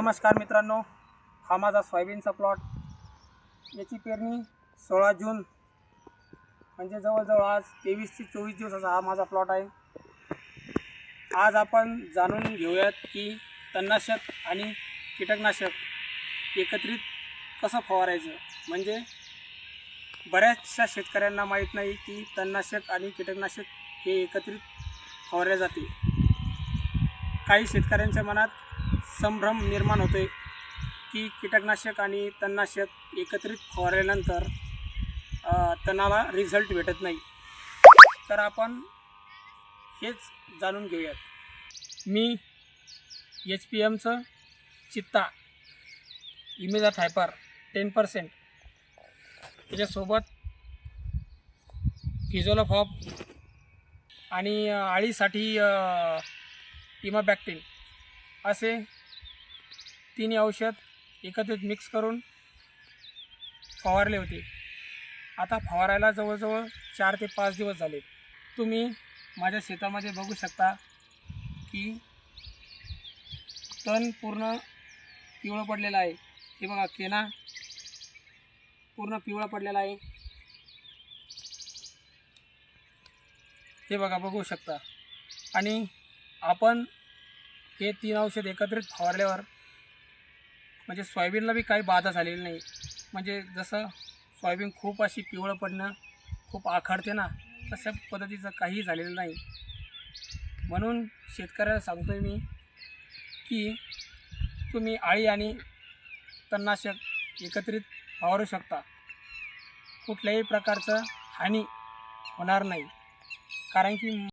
नमस्कार मित्रांनो. हा माझा सोयाबीनचा प्लॉट याची पेरणी सोळा जून म्हणजे जवळजवळ आज तेवीस ते चोवीस दिवसाचा हा माझा प्लॉट आहे. आज आपण जाणून घेऊयात की तणनाशक आणि कीटकनाशक एकत्रित कसं फवारायचं? म्हणजे बऱ्याचशा शेतकऱ्यांना माहीत नाही की तणनाशक आणि कीटकनाशक हे एकत्रित फवारले जाते. काही शेतकऱ्यांच्या मनात संभ्रम निर्माण होते की कीटकनाशक आणि तणनाशक एकत्रित फवारल्यानंतर तणाला रिझल्ट भेटत नाही. तर आपण हेच जाणून घेऊयात. मी एच पी एमचं चित्ता इमेजा थायपर टेन पर्सेंट त्याच्यासोबत फिझोलोफॉप आणि आळीसाठी इमाबॅक्टिन असे तिन्ही औषध एकत्रित मिक्स करून फवारले होते. आता फवारायला जवळजवळ चार ते पाच दिवस झाले. तुम्ही माझ्या शेतामध्ये बघू शकता की तण पूर्ण पिवळं पडलेलं आहे. हे बघा केना पूर्ण पिवळा पडलेला आहे. हे बघा बघू शकता. आणि आपण हे तीन औषध एकत्रित फवारल्यावर म्हणजे सोयाबीनला बी काही बाधा झालेली नाही. म्हणजे जसं सोयाबीन खूप अशी पिवळं पडणं खूप आखडते ना तशा पद्धतीचं काहीही झालेलं नाही. म्हणून शेतकऱ्याला सांगतो मी की तुम्ही आळी आणि तणनाशक एकत्रित फवारू शकता. कुठल्याही प्रकारचं हानी होणार नाही. कारण की